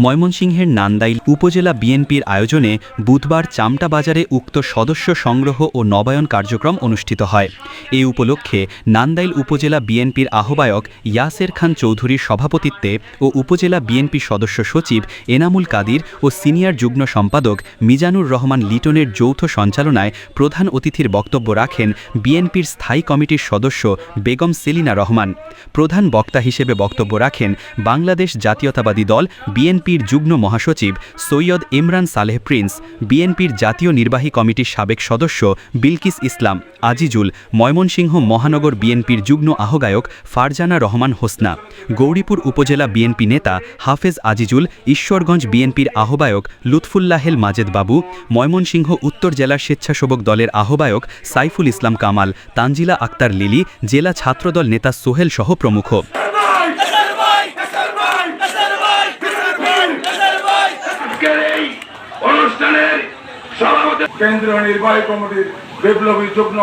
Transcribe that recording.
ময়মনসিংহের নান্দাইল উপজেলা বিএনপির আয়োজনে বুধবার চামটা বাজারে উক্ত সদস্য সংগ্রহ ও নবায়ন কার্যক্রম অনুষ্ঠিত হয়। এই উপলক্ষে নান্দাইল উপজেলা বিএনপির আহ্বায়ক ইয়াসের খান চৌধুরীর সভাপতিত্বে ও উপজেলা বিএনপি সদস্য সচিব এনামুল কাদির ও সিনিয়র যুগ্ম সম্পাদক মিজানুর রহমান লিটনের যৌথ সঞ্চালনায় প্রধান অতিথির বক্তব্য রাখেন বিএনপির স্থায়ী কমিটির সদস্য বেগম সেলিনা রহমান। প্রধান বক্তা হিসেবে বক্তব্য রাখেন বাংলাদেশ জাতীয়তাবাদী দল বিএনপির যুগ্ম মহাসচিব সৈয়দ ইমরান সালেহ প্রিন্স, বিএনপির জাতীয় নির্বাহী কমিটির সাবেক সদস্য বিলকিস ইসলাম, আজিজুল, ময়মনসিংহ মহানগর বিএনপির যুগ্ম আহ্বায়ক ফারজানা রহমান হোসনা, গৌরীপুর উপজেলা বিএনপি নেতা হাফেজ আজিজুল, ঈশ্বরগঞ্জ বিএনপির আহ্বায়ক লুৎফুল্লাহেল মাজেদ বাবু, ময়মনসিংহ উত্তর জেলার স্বেচ্ছাসেবক দলের আহ্বায়ক সাইফুল ইসলাম কামাল, তানজিলা আক্তার লিলি, জেলা ছাত্রদল নেতা সোহেল সহ প্রমুখ। আজকের এই অনুষ্ঠানের সভাপতি কেন্দ্রীয় নির্বাহী কমিটির বিপ্লবী যুগ্ম